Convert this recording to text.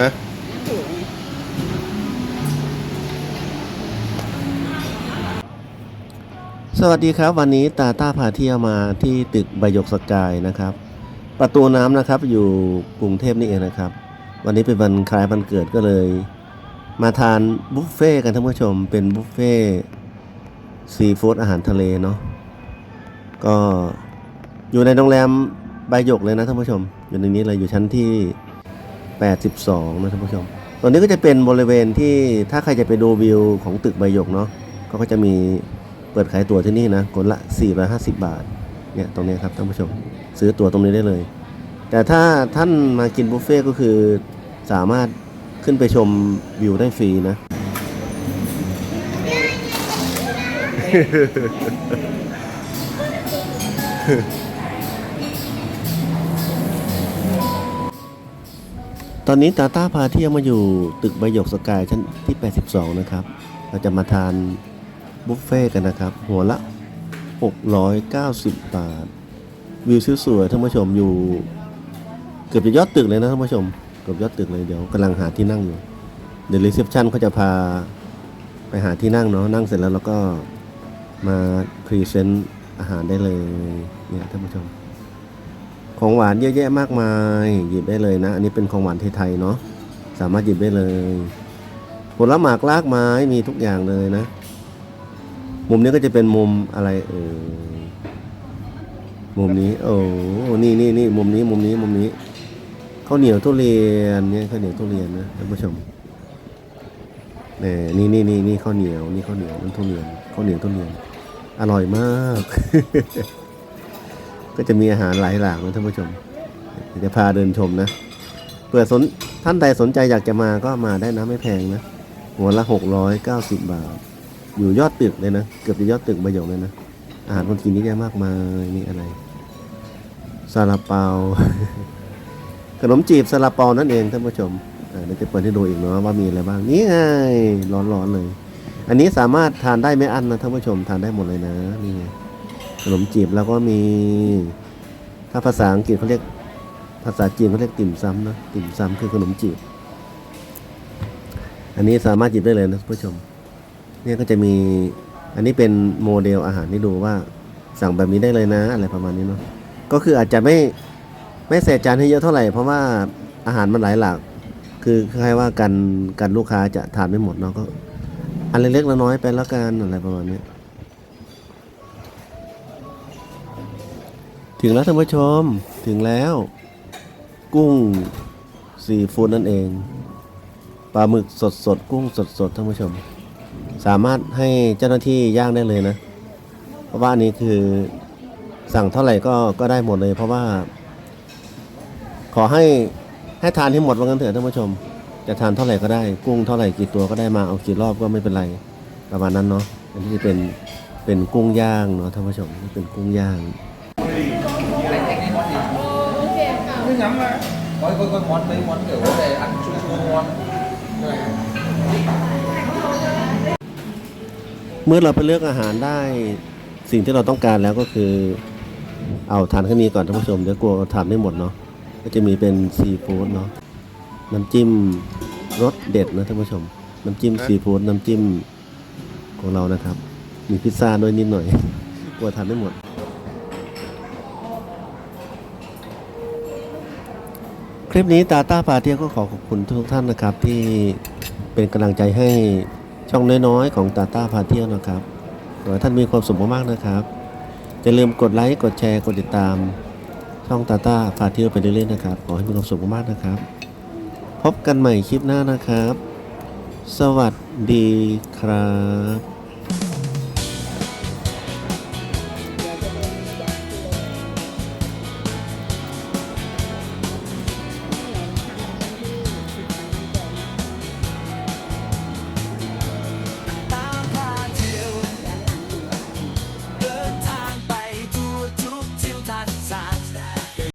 ฮะสวัสดีครับ วันนี้ตาต้าพาเที่ยวมาที่ตึกบหยกสกายนะครับ ประตูน้ำนะครับอยู่กรุงเทพนี่เองนะครับ วันนี้เป็นวันคล้ายวันเกิดก็เลย มาทานบุฟเฟ่ต์กันท่านผู้ชม เป็นบุฟเฟ่ซีฟู้ดอาหารทะเลเนาะก็อยู่ในโรงแรมบหยกเลยนะท่านผู้ชม อยู่ในนี้เลยอยู่ชั้นที่ 82นะท่านผู้ชมตรงนี้ก็จะเป็นบริเวณที่ถ้าใครจะไปดูวิวของตึกใบหยกเนาะเขาก็จะมีเปิดขายตั๋วที่นี่นะคนละ 450 บาทเนี่ยตรงนี้ครับท่านผู้ชมซื้อตั๋วตรงนี้ได้เลย แต่ถ้าท่านมากินบุฟเฟ่ก็คือสามารถขึ้นไปชมวิวได้ฟรีนะ ตอนนี้ตาต้าพาเที่ยวมาอยู่ตึกใบหยกสกายชั้นที่ 82 นะครับ เราจะมาทานบุฟเฟ่กันนะครับ หัวละ 690 บาท วิวสวยๆท่านผู้ชมอยู่ เกือบจะยอดตึกเลยนะท่านผู้ชม เกือบยอดตึกเลยเดี๋ยวกำลังหาที่นั่งอยู่ เดี๋ยวรีเซพชันเขาจะพาไปหาที่นั่งเนาะนั่งเสร็จแล้วเราก็มาพรีเซนต์อาหารได้เลยเนี่ยท่านผู้ชม ของหวานเยอะแยะมากมาย หยิบได้เลยนะ อันนี้เป็นของหวานไทยๆเนาะสามารถหยิบได้เลยผลหมากลากไม้มีทุกอย่างเลยนะ มุมนี้ก็จะเป็นมุมอะไรเออมุมนี้ โอ้นี่นี่นี่มุมนี้มุมนี้มุมนี้ข้าวเหนียวทุเรียนเนี่ยข้าวเหนียวทุเรียนนะท่านผู้ชมแหมนี่นี่นี่นี่ข้าวเหนียวนี่ข้าวเหนียวนั่นทุเรียนข้าวเหนียวทุเรียน อร่อยมาก ก็จะมีอาหารหลายหลากนะท่านผู้ชมจะพาเดินชมนะเผื่อสนท่านใดสนใจอยากจะมาก็มาได้นะไม่แพงนะ หัวละหกร้อยเก้าสิบบาท อยู่ยอดตึกเลยนะ เกือบจะยอดตึกใบหยกเลยนะ อาหารคนกินนี่เยอะมากมายนี่อะไรซาลาเปา ขนมจีบซาลาเปานั่นเองท่านผู้ชมเดี๋ยวจะเปิดให้ดูอีกเนาะว่ามีอะไรบ้างนี่ไงร้อนๆเลย อันนี้สามารถทานได้ไม่อั้นนะท่านผู้ชมทานได้หมดเลยนะนี่ไง ขนมจีบแล้วก็มี ถ้าภาษาอังกฤษเขาเรียก ภาษาจีนเขาเรียกติ่มซำนะติ่มซำคือขนมจีบ อันนี้สามารถหยิบได้เลยนะท่านผู้ชม เนี่ยก็จะมี อันนี้เป็นโมเดลอาหารที่ดูว่าสั่งแบบนี้ได้เลยนะ อะไรประมาณนี้เนาะ ก็คืออาจจะไม่ไม่ใส่จานให้เยอะเท่าไหร่ เพราะว่าอาหารมันหลายหลากคือคล้ายว่ากันกันลูกค้าจะทานไม่หมดเนาะก็ อันเล็กๆน้อยๆไปแล้วกันอะไรประมาณนี้ ถึงแล้วท่านผู้ชมถึงแล้ว กุ้งซีฟู้ดนั่นเองปลาหมึกสดสดกุ้งสดสดท่านผู้ชม สามารถให้เจ้าหน้าที่ย่างได้เลยนะ เพราะว่านนี้คือสั่งเท่าไหร่ก็ก็ได้หมดเลย เพราะว่า ขอให้ให้ทานให้หมดว่างั้นเถอะท่านผู้ชม จะทานเท่าไหร่ก็ได้ กุ้งเท่าไหร่กี่ตัวก็ได้มาเอากี่รอบก็ไม่เป็นไรประมาณนั้นเนาะอันนี้จะเป็นเป็นกุ้งย่างเนาะท่านผู้ชมนี่เป็นกุ้งย่าง mới nhắm mà có có có món mấy món kiểu để ăn chua chua ngon เมื่อเราไปเลือกอาหารได้สิ่งที่เราต้องการแล้วก็คือ เอาทานแค่นี้ก่อนท่านผู้ชมเดี๋ยวกลัวทานไม่หมดเนาะก็จะมีเป็นซีฟู้ดเนาะน้ำจิ้มรสเด็ดนะท่านผู้ชม น้ำจิ้มซีฟู้ดน้ำจิ้มของเรานะครับ มีพิซซ่าด้วยนิดหน่อยกลัวทานไม่หมด ลิปนี้ตาต้าพาเที่ยวก็ขอขอบคุณทุกท่านนะครับ ที่เป็นกำลังใจให้ช่องน้อยๆของตาต้าพาเที่ยวนะครับขอให้ท่านมีความสุขมากๆนะครับอย่าลืมกดไลค์กดแชร์กดติดตาม ช่องตาต้าพาเที่ยวไปเรื่อยๆนะครับขอให้มีความสุขมากๆนะครับ พบกันใหม่คลิปหน้านะครับ สวัสดีครับ